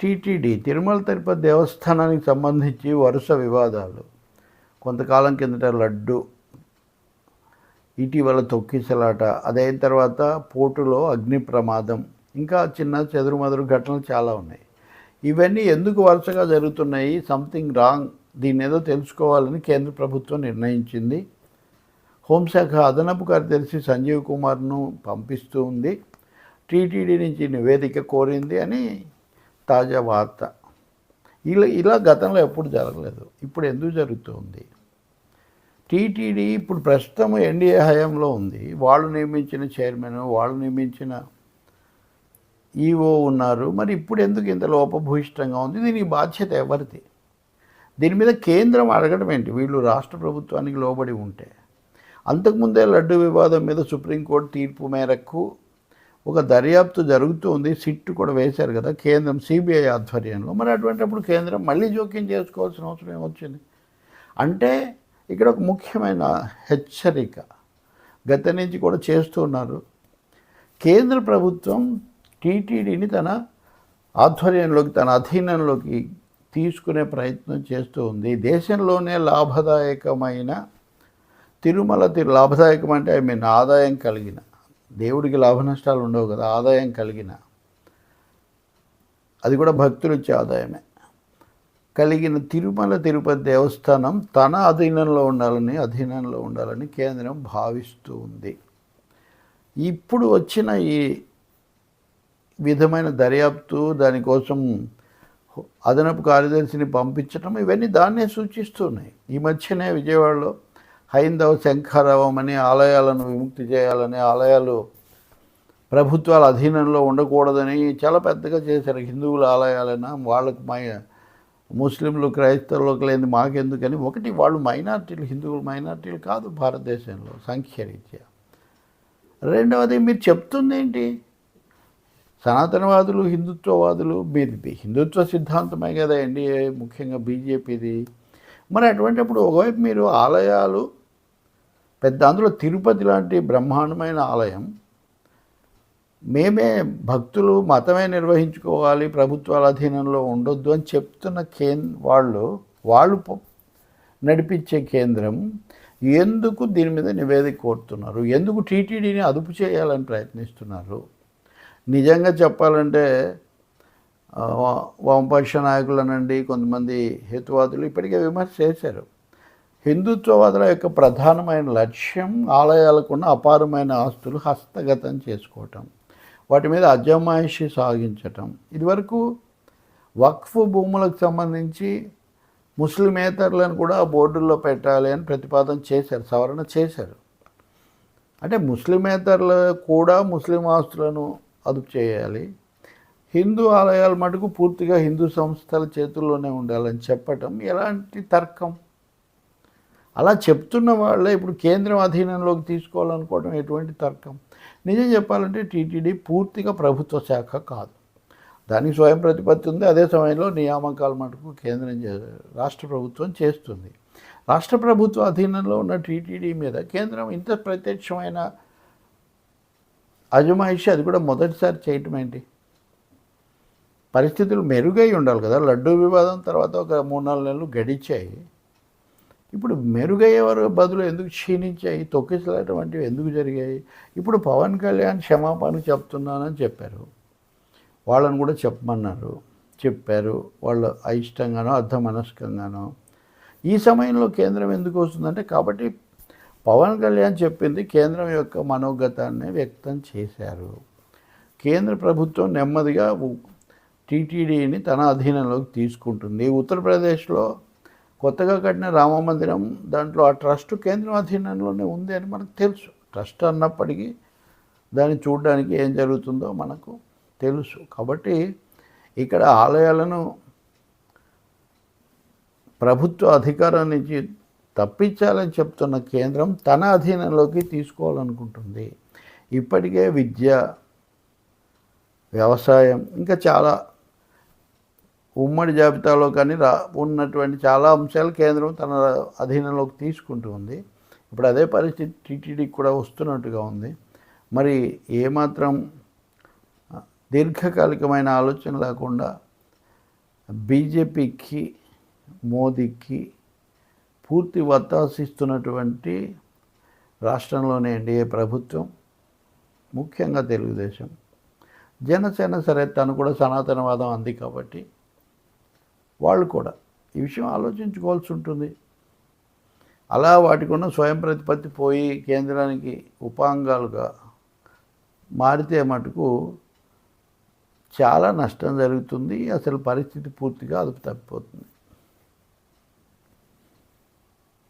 TTD Tirumala Tirupati దేవస్థానానికి సంబంధించి వరుస వివాదాలు. కొంతకాలం కిందట లడ్డు ఇటీవల తొక్కిసలాట అదైన తర్వాత పోటులో అగ్ని ప్రమాదం ఇంకా చిన్న చెదురుమదురు ఘటనలు చాలా ఉన్నాయి. ఇవన్నీ ఎందుకు వరుసగా జరుగుతున్నాయి? Something wrong. దీన్ని ఏదో తెలుసుకోవాలని కేంద్ర ప్రభుత్వం నిర్ణయించింది. హోంశాఖ అదనపు కార్యదర్శి సంజీవ్ కుమార్ను పంపిస్తూ ఉంది. టీటీడీ నుంచి నివేదిక కోరింది అని తాజా వార్త. ఇలా ఇలా గతంలో ఎప్పుడు జరగలేదు. ఇప్పుడు ఎందుకు జరుగుతుంది? టీటీడీ ఇప్పుడు ప్రస్తుతం ఎన్డీఏ హయాంలో ఉంది. వాళ్ళు నియమించిన చైర్మన్ వాళ్ళు నియమించిన ఈఓ ఉన్నారు. మరి ఇప్పుడు ఎందుకు ఇంత లోపభూయిష్టంగా ఉంది? దీనికి బాధ్యత ఎవరిది? దీని మీద కేంద్రం అడగడం ఏంటి? వీళ్ళు రాష్ట్ర ప్రభుత్వానికి లోబడి ఉంటే. అంతకుముందే లడ్డు వివాదం మీద సుప్రీంకోర్టు తీర్పు మేరకు ఒక దర్యాప్తు జరుగుతూ ఉంది. సిట్టు కూడా వేశారు కదా కేంద్రం సిబిఐ ఆధ్వర్యంలో. మరి అటువంటిప్పుడు కేంద్రం మళ్ళీ జోక్యం చేసుకోవాల్సిన అవసరం ఏమొచ్చింది? అంటే ఇక్కడ ఒక ముఖ్యమైన హెచ్చరిక. గత నుంచి కూడా చేస్తున్నారు కేంద్ర ప్రభుత్వం టీటీడీని తన ఆధ్వర్యంలోకి తన అధీనంలోకి తీసుకునే ప్రయత్నం చేస్తూ ఉంది. దేశంలోనే లాభదాయకమైన తిరుమల తిరు లాభదాయకం అంటే ఐ మీన్ ఆదాయం కలిగిన దేవుడికి లాభ నష్టాలు ఉండవు కదా ఆదాయం కలిగిన. అది కూడా భక్తులు ఇచ్చే ఆదాయమే. కలిగిన తిరుమల తిరుపతి దేవస్థానం తన అధీనంలో ఉండాలని అధీనంలో ఉండాలని కేంద్రం భావిస్తూ ఉంది. ఇప్పుడు వచ్చిన ఈ విధమైన దర్యాప్తు దానికోసం అదనపు కార్యదర్శిని పంపించడం ఇవన్నీ దాన్నే సూచిస్తున్నాయి. ఈ మధ్యనే విజయవాడలో హైందవ శంఖారావం ఆలయాలను విముక్తి చేయాలని ఆలయాలు ప్రభుత్వాల అధీనంలో ఉండకూడదని చాలా పెద్దగా చేశారు. హిందువుల ఆలయాలైనా వాళ్ళకు మై ముస్లింలు క్రైస్తవులకు లేని మాకెందుకని ఒకటి వాళ్ళు మైనార్టీలు హిందువులు మైనార్టీలు కాదు భారతదేశంలో సంఖ్యరీత్యా. రెండవది మీరు చెప్తుంది ఏంటి? సనాతనవాదులు హిందుత్వవాదులు మీది హిందుత్వ సిద్ధాంతమే కదా ఎన్డీఏ ముఖ్యంగా బీజేపీది. మరి అటువంటిప్పుడు ఒకవైపు మీరు ఆలయాలు పెద్ద అందులో తిరుపతి లాంటి బ్రహ్మాండమైన ఆలయం. మేమే భక్తులు మతమే నిర్వహించుకోవాలి ప్రభుత్వాల అధీనంలో ఉండొద్దు అని చెప్తున్న కే వాళ్ళు వాళ్ళు నడిపించే కేంద్రం ఎందుకు దీని మీద నివేదిక కోరుతున్నారు? ఎందుకు టీటీడీని అదుపు చేయాలని ప్రయత్నిస్తున్నారు? నిజంగా చెప్పాలంటే ఆ, వామపక్ష నాయకులనండి కొంతమంది హేతువాదులు ఇప్పటికే విమర్శ చేశారు. హిందుత్వవాదుల యొక్క ప్రధానమైన లక్ష్యం ఆలయాలకున్న అపారమైన ఆస్తులు హస్తగతం చేసుకోవటం వాటి మీద అజమాయిషి సాగించటం. ఇదివరకు వక్ఫ్ భూములకు సంబంధించి ముస్లిమేతరులను కూడా బోర్డుల్లో పెట్టాలి అని ప్రతిపాదన చేశారు సవరణ చేశారు. అంటే ముస్లిమేతరులు కూడా ముస్లిం ఆస్తులను అదుపు చేయాలి. హిందూ ఆలయాల మటుకు పూర్తిగా హిందూ సంస్థల చేతుల్లోనే ఉండాలని చెప్పటం ఎలాంటి తర్కం? అలా చెప్తున్న వాళ్ళే ఇప్పుడు కేంద్రం అధీనంలోకి తీసుకోవాలనుకోవడం ఎటువంటి తర్కం? నిజం చెప్పాలంటే టీటీడీ పూర్తిగా ప్రభుత్వ శాఖ కాదు. దానికి స్వయం ప్రతిపత్తి ఉంది. అదే సమయంలో నియామకాల మటుకు కేంద్రం చే- రాష్ట్ర ప్రభుత్వం చేస్తుంది. రాష్ట్ర ప్రభుత్వ అధీనంలో ఉన్న టీటీడీ మీద కేంద్రం ఇంత ప్రత్యక్షమైన అజమాయిషి అది కూడా మొదటిసారి చేయటం ఏంటి? పరిస్థితులు మెరుగై ఉండాలి కదా. లడ్డూ వివాదం తర్వాత ఒక మూడు నాలుగు నెలలు గడిచాయి. ఇప్పుడు మెరుగయ్యే వరకు బదులు ఎందుకు క్షీణించాయి? తొక్కిసలాట వంటివి ఎందుకు జరిగాయి? ఇప్పుడు పవన్ కళ్యాణ్ క్షమాపణ చెప్తున్నానని చెప్పారు. వాళ్ళని కూడా చెప్పమన్నారు. చెప్పారు. వాళ్ళు అయిష్టంగానో అర్ధమనస్కంగానో. ఈ సమయంలో కేంద్రం ఎందుకు వస్తుందంటే కాబట్టి పవన్ కళ్యాణ్ చెప్పింది కేంద్రం యొక్క మనోగతాన్ని వ్యక్తం చేశారు. కేంద్ర ప్రభుత్వం నెమ్మదిగా టీటీడీని తన అధీనంలోకి తీసుకుంటుంది. ఉత్తరప్రదేశ్లో కొత్తగా కట్టిన రామ మందిరం దాంట్లో ఆ ట్రస్ట్ కేంద్రం అధీనంలోనే ఉంది అని మనకు తెలుసు. ట్రస్ట్ అన్నప్పటికీ దాన్ని చూడడానికి ఏం జరుగుతుందో మనకు తెలుసు. కాబట్టి ఇక్కడ ఆలయాలను ప్రభుత్వ అధికారం నుంచి తప్పించాలని చెప్తున్న కేంద్రం తన అధీనంలోకి తీసుకోవాలనుకుంటుంది. ఇప్పటికే విద్య వ్యవసాయం ఇంకా చాలా ఉమ్మడి జాబితాలో కానీ రా ఉన్నటువంటి చాలా అంశాలు కేంద్రం తన అధీనంలోకి తీసుకుంటూ ఉంది. ఇప్పుడు అదే పరిస్థితి టీటీడీకి కూడా వస్తున్నట్టుగా ఉంది. మరి ఏమాత్రం దీర్ఘకాలికమైన ఆలోచన లేకుండా బీజేపీకి మోదీకి పూర్తి వత్తాసిస్తున్నటువంటి రాష్ట్రంలోనే ఎన్డీఏ ప్రభుత్వం ముఖ్యంగా తెలుగుదేశం. జనసేన సరే తను కూడా సనాతనవాదం అంది కాబట్టి వాళ్ళు కూడా. ఈ విషయం ఆలోచించుకోవాల్సి ఉంటుంది. అలా వాటికి ఉన్న స్వయం ప్రతిపత్తి పోయి కేంద్రానికి ఉపాంగాలుగా మారితే మటుకు చాలా నష్టం జరుగుతుంది. అసలు పరిస్థితి పూర్తిగా అదుపు తప్పిపోతుంది.